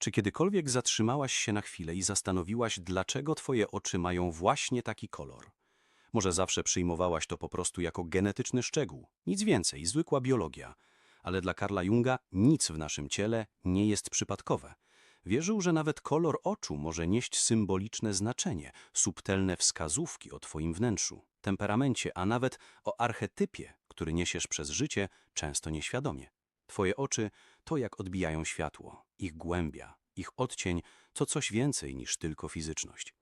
Czy kiedykolwiek zatrzymałaś się na chwilę i zastanowiłaś, dlaczego twoje oczy mają właśnie taki kolor? Może zawsze przyjmowałaś to po prostu jako genetyczny szczegół, nic więcej, zwykła biologia. Ale dla Karla Junga nic w naszym ciele nie jest przypadkowe. Wierzył, że nawet kolor oczu może nieść symboliczne znaczenie, subtelne wskazówki o twoim wnętrzu, temperamencie, a nawet o archetypie, który niesiesz przez życie, często nieświadomie. Twoje oczy to jak odbijają światło, ich głębia, ich odcień to coś więcej niż tylko fizyczność.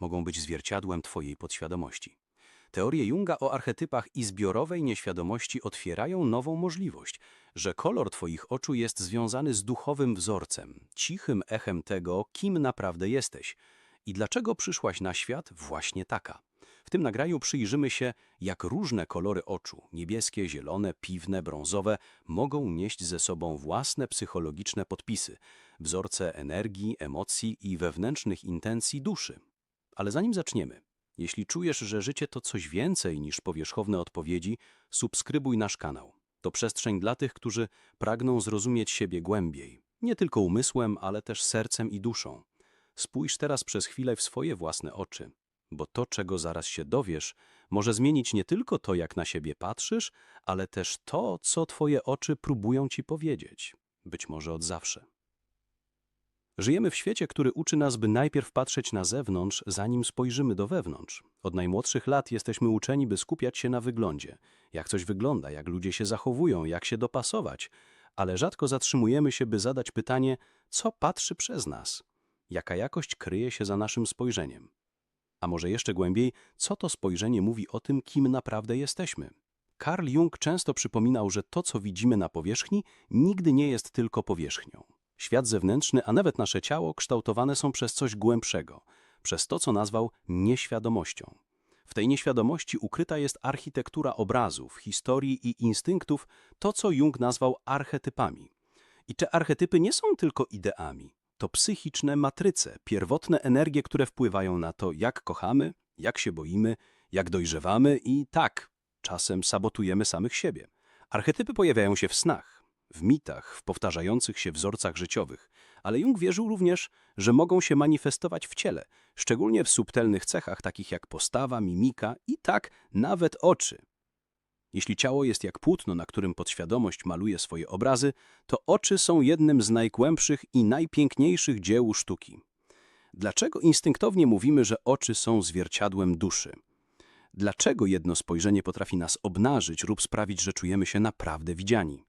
Mogą być zwierciadłem twojej podświadomości. Teorie Junga o archetypach i zbiorowej nieświadomości otwierają nową możliwość, że kolor twoich oczu jest związany z duchowym wzorcem, cichym echem tego, kim naprawdę jesteś i dlaczego przyszłaś na świat właśnie taka. W tym nagraniu przyjrzymy się, jak różne kolory oczu niebieskie, zielone, piwne, brązowe mogą nieść ze sobą własne psychologiczne podpisy, wzorce energii, emocji i wewnętrznych intencji duszy. Ale zanim zaczniemy, jeśli czujesz, że życie to coś więcej niż powierzchowne odpowiedzi, subskrybuj nasz kanał. To przestrzeń dla tych, którzy pragną zrozumieć siebie głębiej, nie tylko umysłem, ale też sercem i duszą. Spójrz teraz przez chwilę w swoje własne oczy, bo to, czego zaraz się dowiesz, może zmienić nie tylko to, jak na siebie patrzysz, ale też to, co twoje oczy próbują ci powiedzieć, być może od zawsze. Żyjemy w świecie, który uczy nas, by najpierw patrzeć na zewnątrz, zanim spojrzymy do wewnątrz. Od najmłodszych lat jesteśmy uczeni, by skupiać się na wyglądzie. Jak coś wygląda, jak ludzie się zachowują, jak się dopasować. Ale rzadko zatrzymujemy się, by zadać pytanie, co patrzy przez nas? Jaka jakość kryje się za naszym spojrzeniem? A może jeszcze głębiej, co to spojrzenie mówi o tym, kim naprawdę jesteśmy? Carl Jung często przypominał, że to, co widzimy na powierzchni, nigdy nie jest tylko powierzchnią. Świat zewnętrzny, a nawet nasze ciało kształtowane są przez coś głębszego, przez to, co nazwał nieświadomością. W tej nieświadomości ukryta jest architektura obrazów, historii i instynktów, to co Jung nazwał archetypami. I te archetypy nie są tylko ideami. To psychiczne matryce, pierwotne energie, które wpływają na to, jak kochamy, jak się boimy, jak dojrzewamy i tak, czasem sabotujemy samych siebie. Archetypy pojawiają się w snach, w mitach, w powtarzających się wzorcach życiowych, ale Jung wierzył również, że mogą się manifestować w ciele, szczególnie w subtelnych cechach takich jak postawa, mimika i tak nawet oczy. Jeśli ciało jest jak płótno, na którym podświadomość maluje swoje obrazy, to oczy są jednym z najgłębszych i najpiękniejszych dzieł sztuki. Dlaczego instynktownie mówimy, że oczy są zwierciadłem duszy? Dlaczego jedno spojrzenie potrafi nas obnażyć lub sprawić, że czujemy się naprawdę widziani?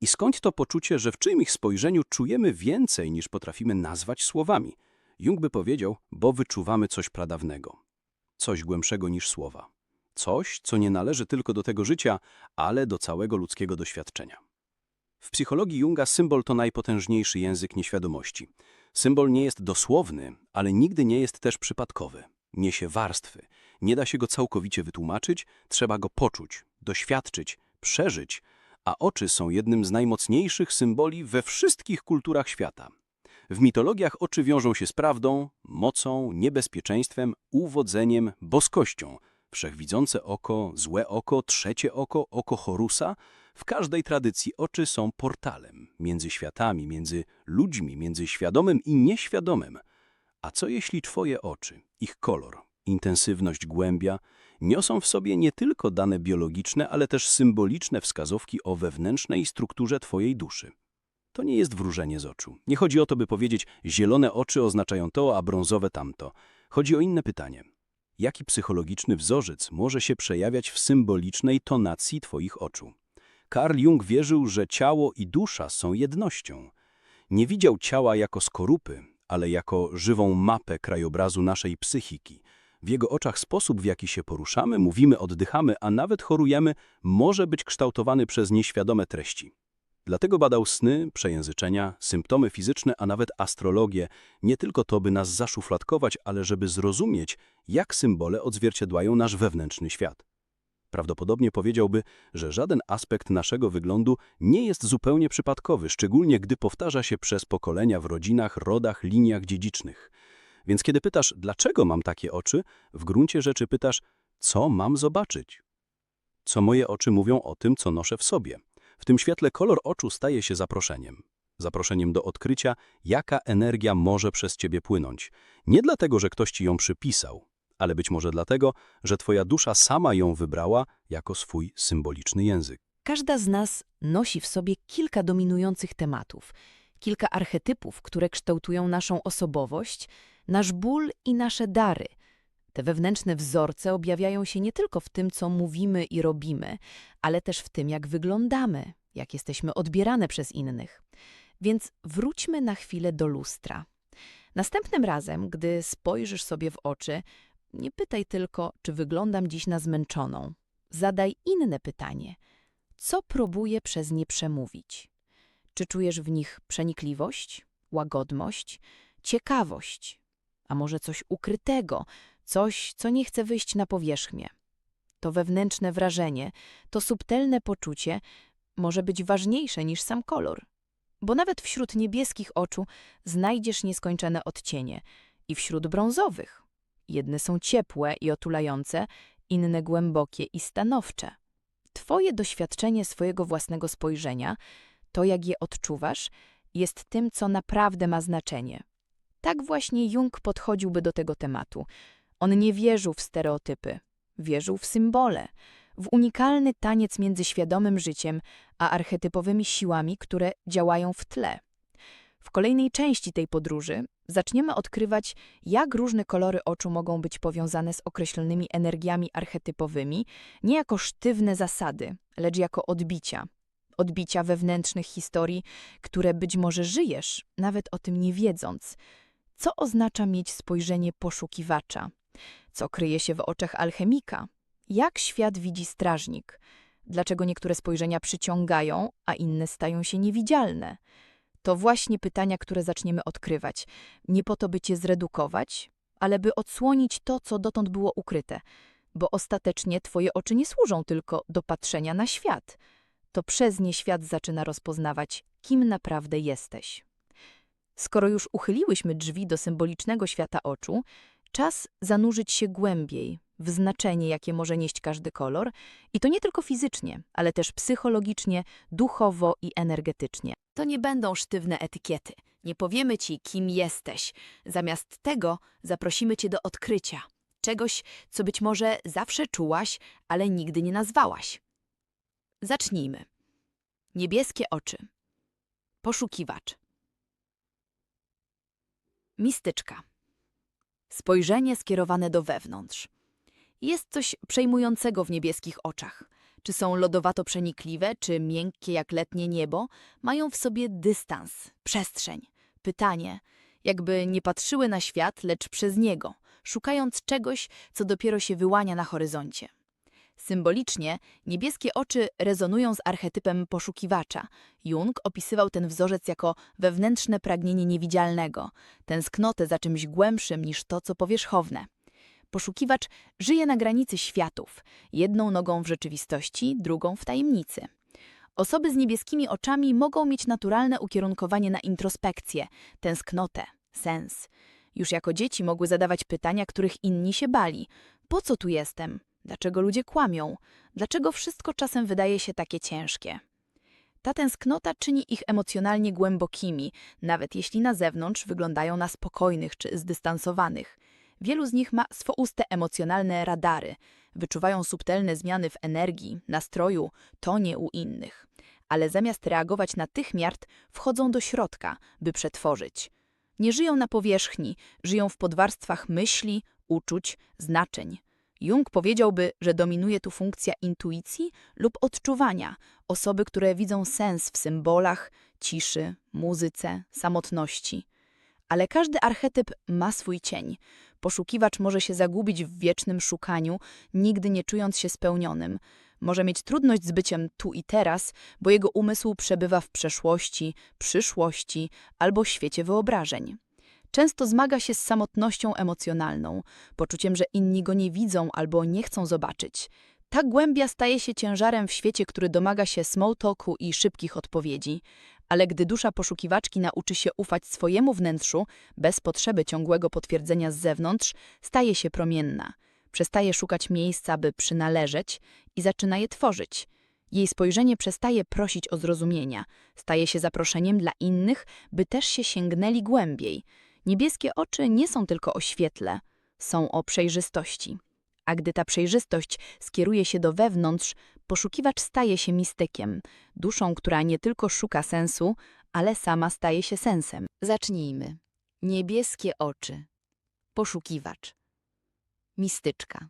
I skąd to poczucie, że w czyimś spojrzeniu czujemy więcej niż potrafimy nazwać słowami? Jung by powiedział, bo wyczuwamy coś pradawnego, coś głębszego niż słowa. Coś, co nie należy tylko do tego życia, ale do całego ludzkiego doświadczenia. W psychologii Junga symbol to najpotężniejszy język nieświadomości. Symbol nie jest dosłowny, ale nigdy nie jest też przypadkowy. Niesie warstwy. Nie da się go całkowicie wytłumaczyć, trzeba go poczuć, doświadczyć, przeżyć, a oczy są jednym z najmocniejszych symboli we wszystkich kulturach świata. W mitologiach oczy wiążą się z prawdą, mocą, niebezpieczeństwem, uwodzeniem, boskością. Wszechwidzące oko, złe oko, trzecie oko, oko Horusa. W każdej tradycji oczy są portalem między światami, między ludźmi, między świadomym i nieświadomym. A co jeśli twoje oczy, ich kolor, intensywność głębia, niosą w sobie nie tylko dane biologiczne, ale też symboliczne wskazówki o wewnętrznej strukturze Twojej duszy. To nie jest wróżenie z oczu. Nie chodzi o to, by powiedzieć, zielone oczy oznaczają to, a brązowe tamto. Chodzi o inne pytanie. Jaki psychologiczny wzorzec może się przejawiać w symbolicznej tonacji Twoich oczu? Carl Jung wierzył, że ciało i dusza są jednością. Nie widział ciała jako skorupy, ale jako żywą mapę krajobrazu naszej psychiki – w jego oczach sposób, w jaki się poruszamy, mówimy, oddychamy, a nawet chorujemy, może być kształtowany przez nieświadome treści. Dlatego badał sny, przejęzyczenia, symptomy fizyczne, a nawet astrologię, nie tylko to, by nas zaszufladkować, ale żeby zrozumieć, jak symbole odzwierciedlają nasz wewnętrzny świat. Prawdopodobnie powiedziałby, że żaden aspekt naszego wyglądu nie jest zupełnie przypadkowy, szczególnie gdy powtarza się przez pokolenia w rodzinach, rodach, liniach dziedzicznych – więc kiedy pytasz, dlaczego mam takie oczy, w gruncie rzeczy pytasz, co mam zobaczyć? Co moje oczy mówią o tym, co noszę w sobie? W tym świetle kolor oczu staje się zaproszeniem. zaproszeniem do odkrycia, jaka energia może przez ciebie płynąć. Nie dlatego, że ktoś ci ją przypisał, ale być może dlatego, że twoja dusza sama ją wybrała jako swój symboliczny język. Każda z nas nosi w sobie kilka dominujących tematów, kilka archetypów, które kształtują naszą osobowość, nasz ból i nasze dary. Te wewnętrzne wzorce objawiają się nie tylko w tym, co mówimy i robimy, ale też w tym, jak wyglądamy, jak jesteśmy odbierane przez innych. Więc wróćmy na chwilę do lustra. Następnym razem, gdy spojrzysz sobie w oczy, nie pytaj tylko, czy wyglądam dziś na zmęczoną. Zadaj inne pytanie. Co próbuję przez nie przemówić? Czy czujesz w nich przenikliwość, łagodność, ciekawość, a może coś ukrytego, coś, co nie chce wyjść na powierzchnię? To wewnętrzne wrażenie, to subtelne poczucie może być ważniejsze niż sam kolor. Bo nawet wśród niebieskich oczu znajdziesz nieskończone odcienie i wśród brązowych. Jedne są ciepłe i otulające, inne głębokie i stanowcze. Twoje doświadczenie swojego własnego spojrzenia, to jak je odczuwasz, jest tym, co naprawdę ma znaczenie. Tak właśnie Jung podchodziłby do tego tematu. On nie wierzył w stereotypy, wierzył w symbole, w unikalny taniec między świadomym życiem a archetypowymi siłami, które działają w tle. W kolejnej części tej podróży zaczniemy odkrywać, jak różne kolory oczu mogą być powiązane z określonymi energiami archetypowymi, nie jako sztywne zasady, lecz jako odbicia. Odbicia wewnętrznych historii, które być może żyjesz, nawet o tym nie wiedząc. Co oznacza mieć spojrzenie poszukiwacza? Co kryje się w oczach alchemika? Jak świat widzi strażnik? Dlaczego niektóre spojrzenia przyciągają, a inne stają się niewidzialne? To właśnie pytania, które zaczniemy odkrywać. Nie po to, by cię zredukować, ale by odsłonić to, co dotąd było ukryte. Bo ostatecznie twoje oczy nie służą tylko do patrzenia na świat. To przez nie świat zaczyna rozpoznawać, kim naprawdę jesteś. Skoro już uchyliłyśmy drzwi do symbolicznego świata oczu, czas zanurzyć się głębiej w znaczenie, jakie może nieść każdy kolor, i to nie tylko fizycznie, ale też psychologicznie, duchowo i energetycznie. To nie będą sztywne etykiety. Nie powiemy ci, kim jesteś. Zamiast tego zaprosimy cię do odkrycia. Czegoś, co być może zawsze czułaś, ale nigdy nie nazwałaś. Zacznijmy. Niebieskie oczy. Poszukiwacz. Mistyczka. Spojrzenie skierowane do wewnątrz. Jest coś przejmującego w niebieskich oczach. Czy są lodowato przenikliwe, czy miękkie jak letnie niebo, mają w sobie dystans, przestrzeń, pytanie, jakby nie patrzyły na świat, lecz przez niego, szukając czegoś, co dopiero się wyłania na horyzoncie. Symbolicznie niebieskie oczy rezonują z archetypem poszukiwacza. Jung opisywał ten wzorzec jako wewnętrzne pragnienie niewidzialnego, tęsknotę za czymś głębszym niż to, co powierzchowne. Poszukiwacz żyje na granicy światów, jedną nogą w rzeczywistości, drugą w tajemnicy. Osoby z niebieskimi oczami mogą mieć naturalne ukierunkowanie na introspekcję, tęsknotę, sens. Już jako dzieci mogły zadawać pytania, których inni się bali. Po co tu jestem? Dlaczego ludzie kłamią? Dlaczego wszystko czasem wydaje się takie ciężkie? Ta tęsknota czyni ich emocjonalnie głębokimi, nawet jeśli na zewnątrz wyglądają na spokojnych czy zdystansowanych. Wielu z nich ma swoiste emocjonalne radary, wyczuwają subtelne zmiany w energii, nastroju, tonie u innych. Ale zamiast reagować natychmiast, wchodzą do środka, by przetworzyć. Nie żyją na powierzchni, żyją w podwarstwach myśli, uczuć, znaczeń. Jung powiedziałby, że dominuje tu funkcja intuicji lub odczuwania, osoby, które widzą sens w symbolach, ciszy, muzyce, samotności. Ale każdy archetyp ma swój cień. Poszukiwacz może się zagubić w wiecznym szukaniu, nigdy nie czując się spełnionym. Może mieć trudność z byciem tu i teraz, bo jego umysł przebywa w przeszłości, przyszłości albo świecie wyobrażeń. Często zmaga się z samotnością emocjonalną, poczuciem, że inni go nie widzą albo nie chcą zobaczyć. Ta głębia staje się ciężarem w świecie, który domaga się small talku i szybkich odpowiedzi, ale gdy dusza poszukiwaczki nauczy się ufać swojemu wnętrzu, bez potrzeby ciągłego potwierdzenia z zewnątrz, staje się promienna. Przestaje szukać miejsca, by przynależeć i zaczyna je tworzyć. Jej spojrzenie przestaje prosić o zrozumienia, staje się zaproszeniem dla innych, by też się sięgnęli głębiej. Niebieskie oczy nie są tylko o świetle, są o przejrzystości. A gdy ta przejrzystość skieruje się do wewnątrz, poszukiwacz staje się mistykiem, duszą, która nie tylko szuka sensu, ale sama staje się sensem. Zacznijmy. Niebieskie oczy. Poszukiwacz. Mistyczka.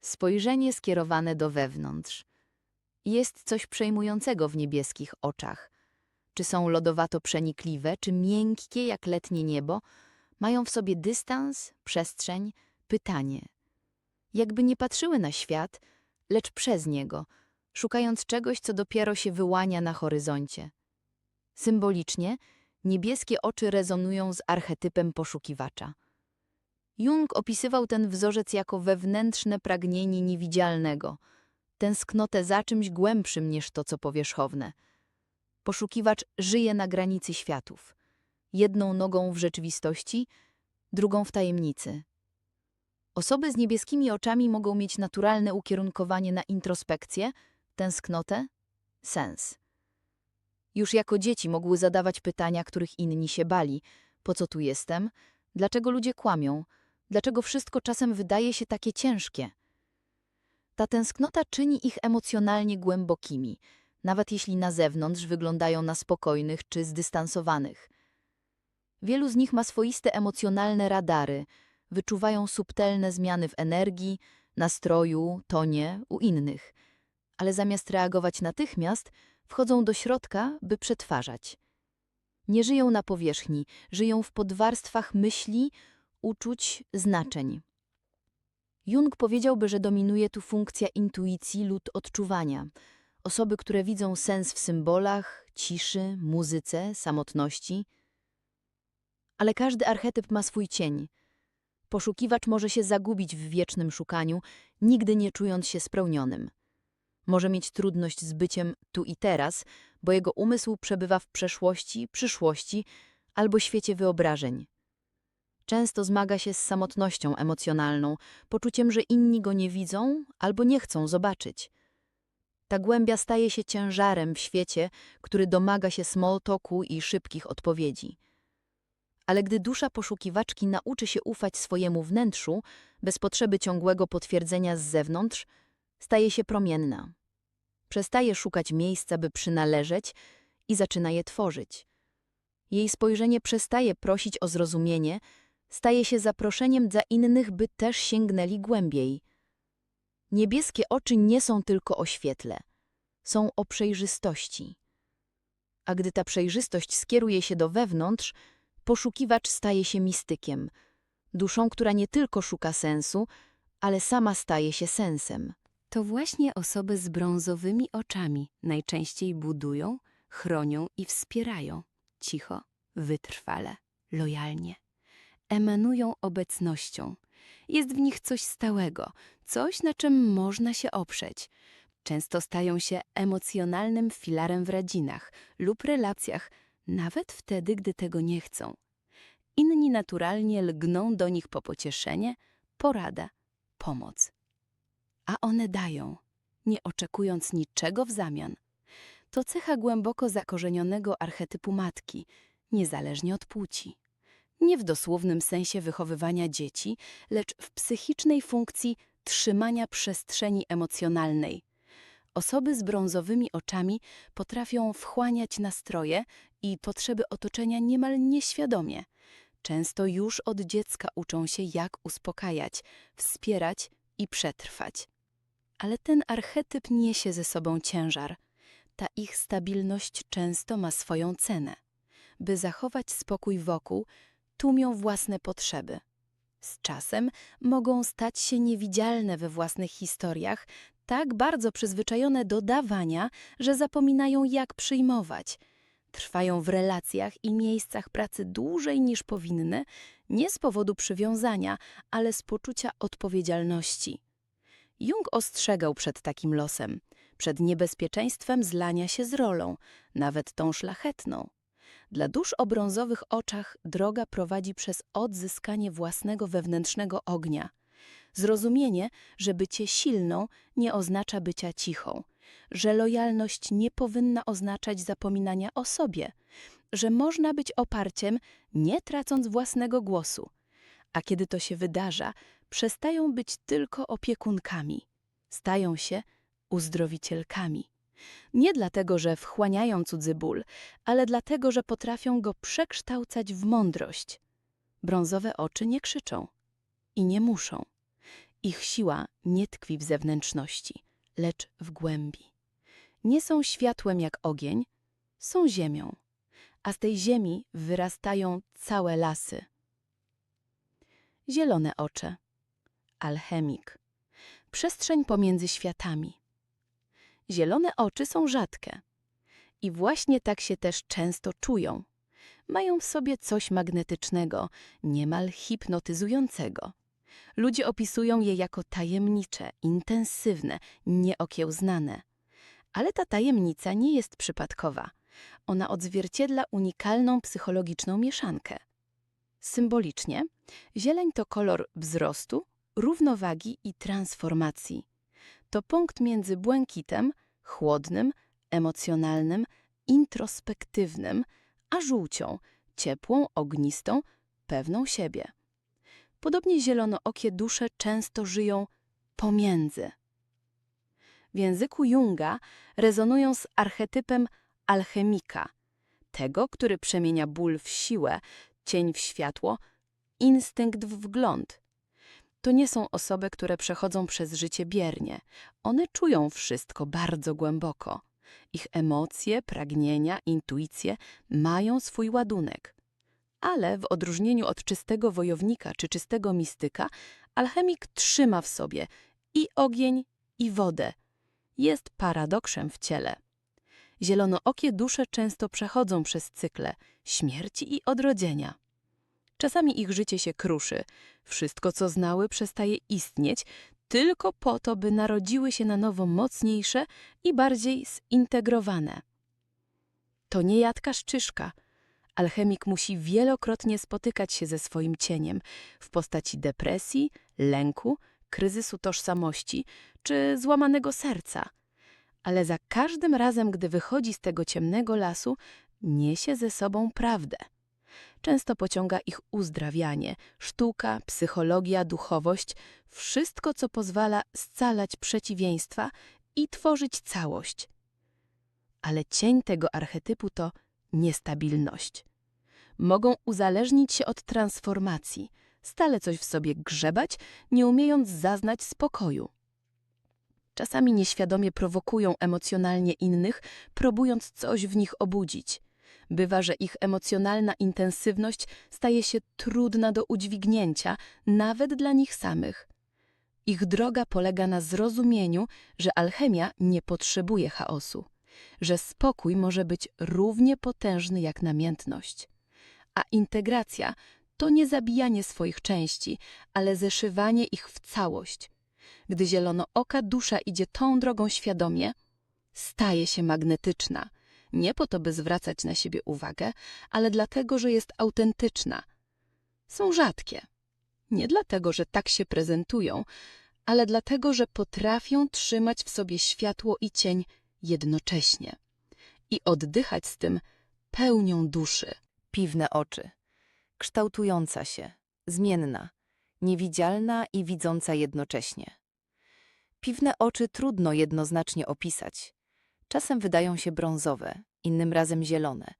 Spojrzenie skierowane do wewnątrz. Jest coś przejmującego w niebieskich oczach. Czy są lodowato przenikliwe, czy miękkie jak letnie niebo, mają w sobie dystans, przestrzeń, pytanie. Jakby nie patrzyły na świat, lecz przez niego, szukając czegoś, co dopiero się wyłania na horyzoncie. Symbolicznie, niebieskie oczy rezonują z archetypem poszukiwacza. Jung opisywał ten wzorzec jako wewnętrzne pragnienie niewidzialnego, tęsknotę za czymś głębszym niż to, co powierzchowne. Poszukiwacz żyje na granicy światów. Jedną nogą w rzeczywistości, drugą w tajemnicy. Osoby z niebieskimi oczami mogą mieć naturalne ukierunkowanie na introspekcję, tęsknotę, sens. Już jako dzieci mogły zadawać pytania, których inni się bali. Po co tu jestem? Dlaczego ludzie kłamią? Dlaczego wszystko czasem wydaje się takie ciężkie? Ta tęsknota czyni ich emocjonalnie głębokimi, nawet jeśli na zewnątrz wyglądają na spokojnych czy zdystansowanych. Wielu z nich ma swoiste emocjonalne radary, wyczuwają subtelne zmiany w energii, nastroju, tonie u innych, ale zamiast reagować natychmiast, wchodzą do środka, by przetwarzać. Nie żyją na powierzchni, żyją w podwarstwach myśli, uczuć, znaczeń. Jung powiedziałby, że dominuje tu funkcja intuicji lub odczuwania. Osoby, które widzą sens w symbolach, ciszy, muzyce, samotności. Ale każdy archetyp ma swój cień. Poszukiwacz może się zagubić w wiecznym szukaniu, nigdy nie czując się spełnionym. Może mieć trudność z byciem tu i teraz, bo jego umysł przebywa w przeszłości, przyszłości albo świecie wyobrażeń. Często zmaga się z samotnością emocjonalną, poczuciem, że inni go nie widzą albo nie chcą zobaczyć. Ta głębia staje się ciężarem w świecie, który domaga się small talku i szybkich odpowiedzi. Ale gdy dusza poszukiwaczki nauczy się ufać swojemu wnętrzu, bez potrzeby ciągłego potwierdzenia z zewnątrz, staje się promienna. Przestaje szukać miejsca, by przynależeć i zaczyna je tworzyć. Jej spojrzenie przestaje prosić o zrozumienie, staje się zaproszeniem dla innych, by też sięgnęli głębiej. Niebieskie oczy nie są tylko o świetle, są o przejrzystości. A gdy ta przejrzystość skieruje się do wewnątrz, poszukiwacz staje się mistykiem, duszą, która nie tylko szuka sensu, ale sama staje się sensem. To właśnie osoby z brązowymi oczami najczęściej budują, chronią i wspierają. Cicho, wytrwale, lojalnie. Emanują obecnością. Jest w nich coś stałego, coś, na czym można się oprzeć. Często stają się emocjonalnym filarem w rodzinach lub relacjach, nawet wtedy, gdy tego nie chcą. Inni naturalnie lgną do nich po pocieszenie, porada, pomoc a one dają, nie oczekując niczego w zamian. To cecha głęboko zakorzenionego archetypu matki, niezależnie od płci. Nie w dosłownym sensie wychowywania dzieci, lecz w psychicznej funkcji trzymania przestrzeni emocjonalnej. Osoby z brązowymi oczami potrafią wchłaniać nastroje i potrzeby otoczenia niemal nieświadomie. Często już od dziecka uczą się, jak uspokajać, wspierać i przetrwać ale ten archetyp niesie ze sobą ciężar. Ta ich stabilność często ma swoją cenę. By zachować spokój wokół, tłumią własne potrzeby. Z czasem mogą stać się niewidzialne we własnych historiach, tak bardzo przyzwyczajone do dawania, że zapominają jak przyjmować. Trwają w relacjach i miejscach pracy dłużej niż powinny, nie z powodu przywiązania, ale z poczucia odpowiedzialności. Jung ostrzegał przed takim losem, przed niebezpieczeństwem zlania się z rolą, nawet tą szlachetną. Dla dusz o brązowych oczach droga prowadzi przez odzyskanie własnego wewnętrznego ognia. Zrozumienie, że bycie silną nie oznacza bycia cichą, że lojalność nie powinna oznaczać zapominania o sobie, że można być oparciem, nie tracąc własnego głosu. A kiedy to się wydarza, przestają być tylko opiekunkami, stają się uzdrowicielkami. Nie dlatego, że wchłaniają cudzy ból, ale dlatego, że potrafią go przekształcać w mądrość. Brązowe oczy nie krzyczą i nie muszą. Ich siła nie tkwi w zewnętrzności, lecz w głębi. Nie są światłem jak ogień, są ziemią, a z tej ziemi wyrastają całe lasy. Zielone oczy, alchemik, przestrzeń pomiędzy światami. Zielone oczy są rzadkie i właśnie tak się też często czują. Mają w sobie coś magnetycznego, niemal hipnotyzującego. Ludzie opisują je jako tajemnicze, intensywne, nieokiełznane. Ale ta tajemnica nie jest przypadkowa. Ona odzwierciedla unikalną psychologiczną mieszankę. Symbolicznie, zieleń to kolor wzrostu, równowagi i transformacji. To punkt między błękitem, chłodnym, emocjonalnym, introspektywnym, a żółcią, ciepłą, ognistą, pewną siebie. Podobnie zielonookie dusze często żyją pomiędzy. W języku Junga rezonują z archetypem alchemika, tego, który przemienia ból w siłę, cień w światło, instynkt w wgląd. To nie są osoby, które przechodzą przez życie biernie. One czują wszystko bardzo głęboko. Ich emocje, pragnienia, intuicje mają swój ładunek. Ale w odróżnieniu od czystego wojownika czy czystego mistyka, alchemik trzyma w sobie i ogień, i wodę. Jest paradoksem w ciele. Zielonookie dusze często przechodzą przez cykle śmierci i odrodzenia. Czasami ich życie się kruszy, wszystko co znały przestaje istnieć, tylko po to, by narodziły się na nowo mocniejsze i bardziej zintegrowane. To nie jadka szczyszka. Alchemik musi wielokrotnie spotykać się ze swoim cieniem w postaci depresji, lęku, kryzysu tożsamości czy złamanego serca. Ale za każdym razem, gdy wychodzi z tego ciemnego lasu, niesie ze sobą prawdę. Często pociąga ich uzdrawianie, sztuka, psychologia, duchowość, wszystko, co pozwala scalać przeciwieństwa i tworzyć całość. Ale cień tego archetypu to niestabilność. Mogą uzależnić się od transformacji, stale coś w sobie grzebać, nie umiejąc zaznać spokoju. Czasami nieświadomie prowokują emocjonalnie innych, próbując coś w nich obudzić. Bywa, że ich emocjonalna intensywność staje się trudna do udźwignięcia, nawet dla nich samych. Ich droga polega na zrozumieniu, że alchemia nie potrzebuje chaosu, że spokój może być równie potężny jak namiętność. A integracja to nie zabijanie swoich części, ale zeszywanie ich w całość. Gdy zielonooka dusza idzie tą drogą świadomie, staje się magnetyczna – nie po to, by zwracać na siebie uwagę, ale dlatego, że jest autentyczna. Są rzadkie. Nie dlatego, że tak się prezentują, ale dlatego, że potrafią trzymać w sobie światło i cień jednocześnie i oddychać z tym pełnią duszy. Piwne oczy, kształtująca się, zmienna, niewidzialna i widząca jednocześnie. Piwne oczy trudno jednoznacznie opisać. Czasem wydają się brązowe, innym razem zielone.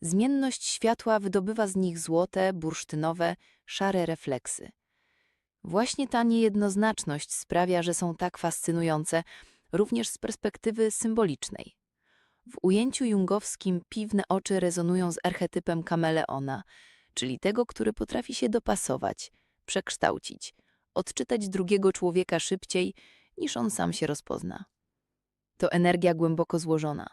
Zmienność światła wydobywa z nich złote, bursztynowe, szare refleksy. Właśnie ta niejednoznaczność sprawia, że są tak fascynujące, również z perspektywy symbolicznej. W ujęciu jungowskim piwne oczy rezonują z archetypem kameleona, czyli tego, który potrafi się dopasować, przekształcić, odczytać drugiego człowieka szybciej, niż on sam się rozpozna. To energia głęboko złożona.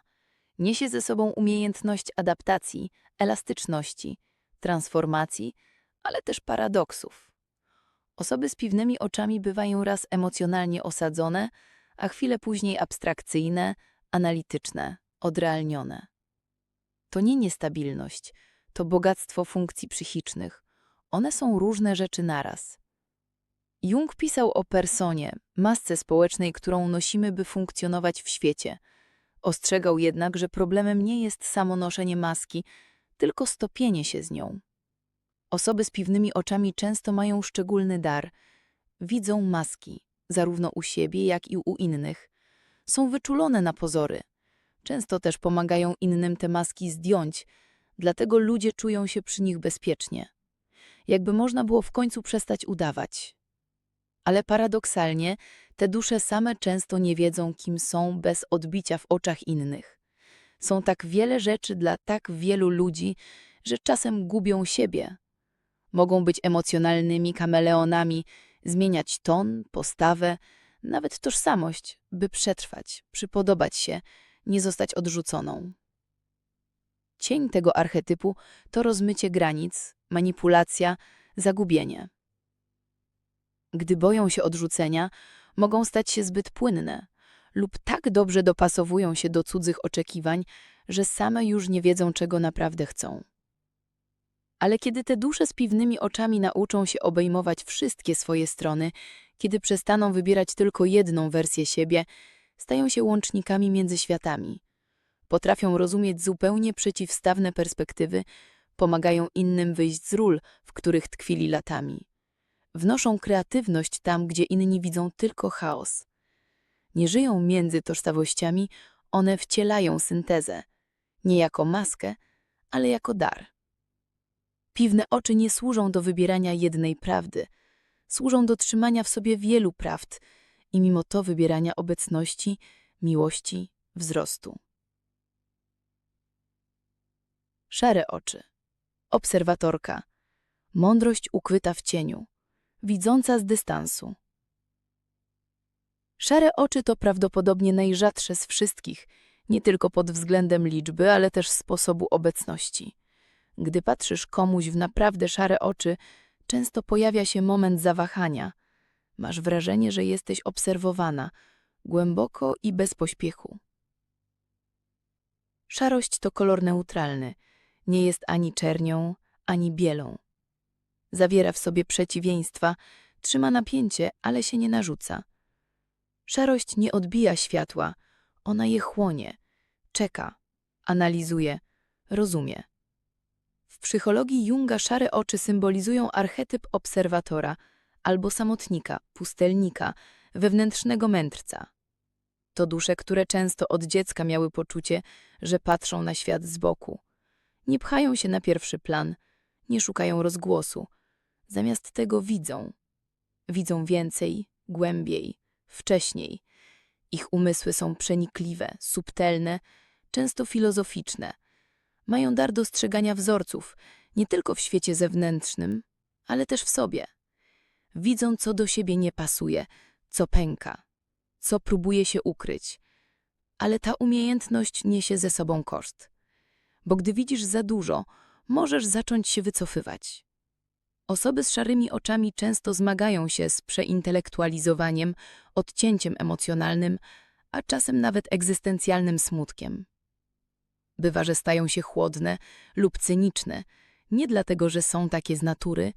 Niesie ze sobą umiejętność adaptacji, elastyczności, transformacji, ale też paradoksów. Osoby z piwnymi oczami bywają raz emocjonalnie osadzone, a chwilę później abstrakcyjne, analityczne, odrealnione. To nie niestabilność, to bogactwo funkcji psychicznych. One są różne rzeczy naraz. Jung pisał o personie, masce społecznej, którą nosimy, by funkcjonować w świecie. Ostrzegał jednak, że problemem nie jest samo noszenie maski, tylko stopienie się z nią. Osoby z piwnymi oczami często mają szczególny dar. Widzą maski, zarówno u siebie, jak i u innych. Są wyczulone na pozory. Często też pomagają innym te maski zdjąć, dlatego ludzie czują się przy nich bezpiecznie. Jakby można było w końcu przestać udawać. Ale paradoksalnie, te dusze same często nie wiedzą, kim są bez odbicia w oczach innych. Są tak wiele rzeczy dla tak wielu ludzi, że czasem gubią siebie. Mogą być emocjonalnymi kameleonami, zmieniać ton, postawę, nawet tożsamość, by przetrwać, przypodobać się, nie zostać odrzuconą. Cień tego archetypu to rozmycie granic, manipulacja, zagubienie. Gdy boją się odrzucenia, mogą stać się zbyt płynne lub tak dobrze dopasowują się do cudzych oczekiwań, że same już nie wiedzą, czego naprawdę chcą. Ale kiedy te dusze z piwnymi oczami nauczą się obejmować wszystkie swoje strony, kiedy przestaną wybierać tylko jedną wersję siebie, stają się łącznikami między światami. Potrafią rozumieć zupełnie przeciwstawne perspektywy, pomagają innym wyjść z ról, w których tkwili latami. Wnoszą kreatywność tam, gdzie inni widzą tylko chaos. Nie żyją między tożsamościami, one wcielają syntezę, nie jako maskę, ale jako dar. Piwne oczy nie służą do wybierania jednej prawdy, służą do trzymania w sobie wielu prawd i mimo to wybierania obecności, miłości, wzrostu. Szare oczy. Obserwatorka. Mądrość ukryta w cieniu. Widząca z dystansu. Szare oczy to prawdopodobnie najrzadsze z wszystkich, nie tylko pod względem liczby, ale też sposobu obecności. Gdy patrzysz komuś w naprawdę szare oczy, często pojawia się moment zawahania. Masz wrażenie, że jesteś obserwowana, głęboko i bez pośpiechu. Szarość to kolor neutralny, nie jest ani czernią, ani bielą. Zawiera w sobie przeciwieństwa, trzyma napięcie, ale się nie narzuca. Szarość nie odbija światła, ona je chłonie, czeka, analizuje, rozumie. W psychologii Junga szare oczy symbolizują archetyp obserwatora albo samotnika, pustelnika, wewnętrznego mędrca. To dusze, które często od dziecka miały poczucie, że patrzą na świat z boku. Nie pchają się na pierwszy plan, nie szukają rozgłosu. Zamiast tego widzą. Widzą więcej, głębiej, wcześniej. Ich umysły są przenikliwe, subtelne, często filozoficzne. Mają dar dostrzegania wzorców, nie tylko w świecie zewnętrznym, ale też w sobie. Widzą, co do siebie nie pasuje, co pęka, co próbuje się ukryć. Ale ta umiejętność niesie ze sobą koszt. Bo gdy widzisz za dużo, możesz zacząć się wycofywać. Osoby z szarymi oczami często zmagają się z przeintelektualizowaniem, odcięciem emocjonalnym, a czasem nawet egzystencjalnym smutkiem. Bywa, że stają się chłodne lub cyniczne, nie dlatego, że są takie z natury,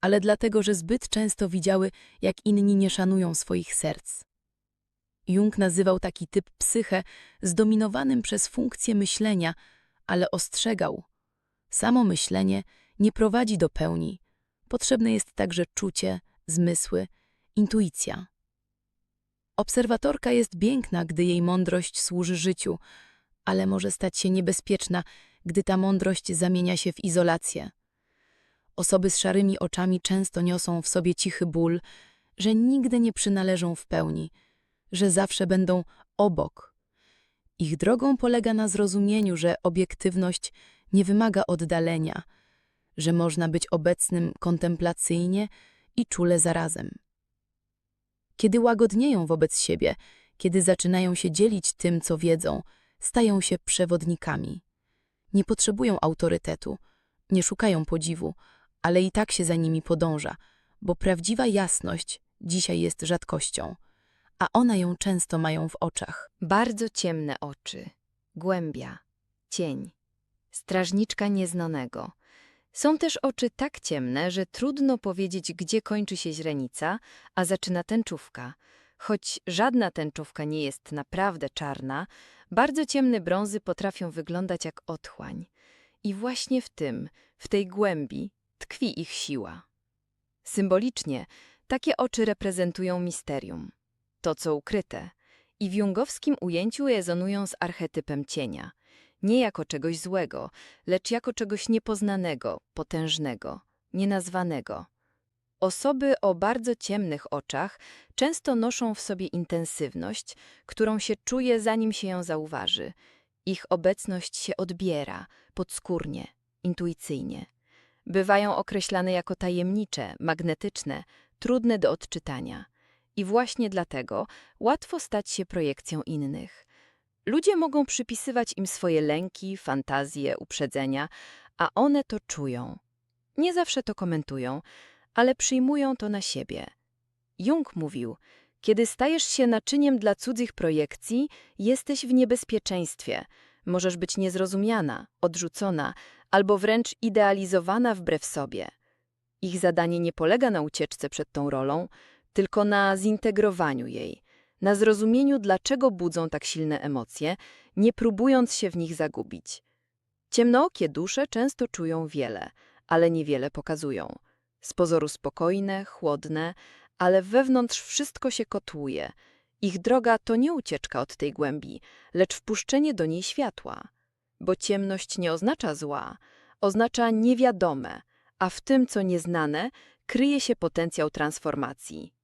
ale dlatego, że zbyt często widziały, jak inni nie szanują swoich serc. Jung nazywał taki typ psychę zdominowanym przez funkcję myślenia, ale ostrzegał. Samo myślenie nie prowadzi do pełni. Potrzebne jest także czucie, zmysły, intuicja. Obserwatorka jest piękna, gdy jej mądrość służy życiu, ale może stać się niebezpieczna, gdy ta mądrość zamienia się w izolację. Osoby z szarymi oczami często niosą w sobie cichy ból, że nigdy nie przynależą w pełni, że zawsze będą obok. Ich drogą polega na zrozumieniu, że obiektywność nie wymaga oddalenia, że można być obecnym kontemplacyjnie i czule zarazem. Kiedy łagodnieją wobec siebie, kiedy zaczynają się dzielić tym, co wiedzą, stają się przewodnikami. Nie potrzebują autorytetu, nie szukają podziwu, ale i tak się za nimi podąża, bo prawdziwa jasność dzisiaj jest rzadkością, a one ją często mają w oczach. Bardzo ciemne oczy, głębia, cień, strażniczka nieznanego, Są też oczy tak ciemne, że trudno powiedzieć, gdzie kończy się źrenica, a zaczyna tęczówka. Choć żadna tęczówka nie jest naprawdę czarna, bardzo ciemne brązy potrafią wyglądać jak otchłań. I właśnie w tym, w tej głębi, tkwi ich siła. Symbolicznie, takie oczy reprezentują misterium. To, co ukryte. I w jungowskim ujęciu rezonują z archetypem cienia. Nie jako czegoś złego, lecz jako czegoś niepoznanego, potężnego, nienazwanego. Osoby o bardzo ciemnych oczach często noszą w sobie intensywność, którą się czuje, zanim się ją zauważy. Ich obecność się odbiera, podskórnie, intuicyjnie. Bywają określane jako tajemnicze, magnetyczne, trudne do odczytania. I właśnie dlatego łatwo stać się projekcją innych. Ludzie mogą przypisywać im swoje lęki, fantazje, uprzedzenia, a one to czują. Nie zawsze to komentują, ale przyjmują to na siebie. Jung mówił, kiedy stajesz się naczyniem dla cudzych projekcji, jesteś w niebezpieczeństwie. Możesz być niezrozumiana, odrzucona albo wręcz idealizowana wbrew sobie. Ich zadanie nie polega na ucieczce przed tą rolą, tylko na zintegrowaniu jej, na zrozumieniu, dlaczego budzą tak silne emocje, nie próbując się w nich zagubić. Ciemnookie dusze często czują wiele, ale niewiele pokazują. Z pozoru spokojne, chłodne, ale wewnątrz wszystko się kotłuje. Ich droga to nie ucieczka od tej głębi, lecz wpuszczenie do niej światła. Bo ciemność nie oznacza zła, oznacza niewiadome, a w tym, co nieznane, kryje się potencjał transformacji.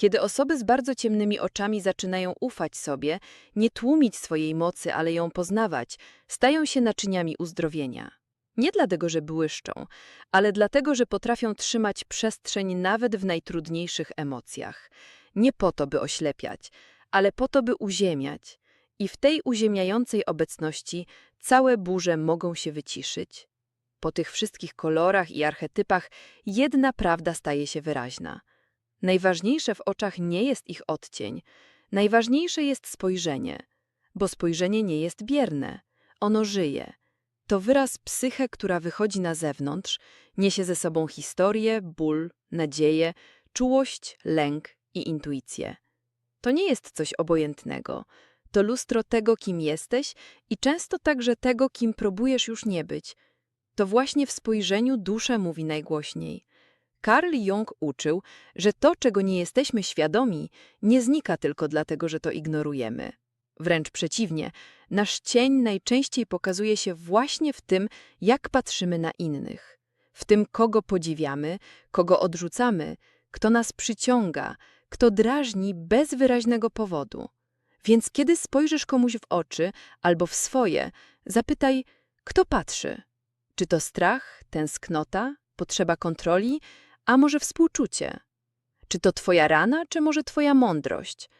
Kiedy osoby z bardzo ciemnymi oczami zaczynają ufać sobie, nie tłumić swojej mocy, ale ją poznawać, stają się naczyniami uzdrowienia. Nie dlatego, że błyszczą, ale dlatego, że potrafią trzymać przestrzeń nawet w najtrudniejszych emocjach. Nie po to, by oślepiać, ale po to, by uziemiać. I w tej uziemiającej obecności całe burze mogą się wyciszyć. Po tych wszystkich kolorach i archetypach jedna prawda staje się wyraźna. Najważniejsze w oczach nie jest ich odcień, najważniejsze jest spojrzenie, bo spojrzenie nie jest bierne, ono żyje. To wyraz psyche, która wychodzi na zewnątrz, niesie ze sobą historię, ból, nadzieję, czułość, lęk i intuicję. To nie jest coś obojętnego. To lustro tego, kim jesteś i często także tego, kim próbujesz już nie być. To właśnie w spojrzeniu dusza mówi najgłośniej. Carl Jung uczył, że to, czego nie jesteśmy świadomi, nie znika tylko dlatego, że to ignorujemy. Wręcz przeciwnie, nasz cień najczęściej pokazuje się właśnie w tym, jak patrzymy na innych. W tym, kogo podziwiamy, kogo odrzucamy, kto nas przyciąga, kto drażni bez wyraźnego powodu. Więc kiedy spojrzysz komuś w oczy albo w swoje, zapytaj, kto patrzy. Czy to strach, tęsknota, potrzeba kontroli, a może współczucie? Czy to twoja rana, czy może twoja mądrość?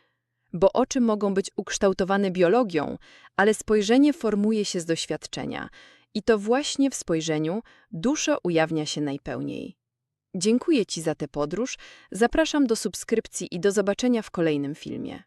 Bo oczy mogą być ukształtowane biologią, ale spojrzenie formuje się z doświadczenia. I to właśnie w spojrzeniu dusza ujawnia się najpełniej. Dziękuję Ci za tę podróż, zapraszam do subskrypcji i do zobaczenia w kolejnym filmie.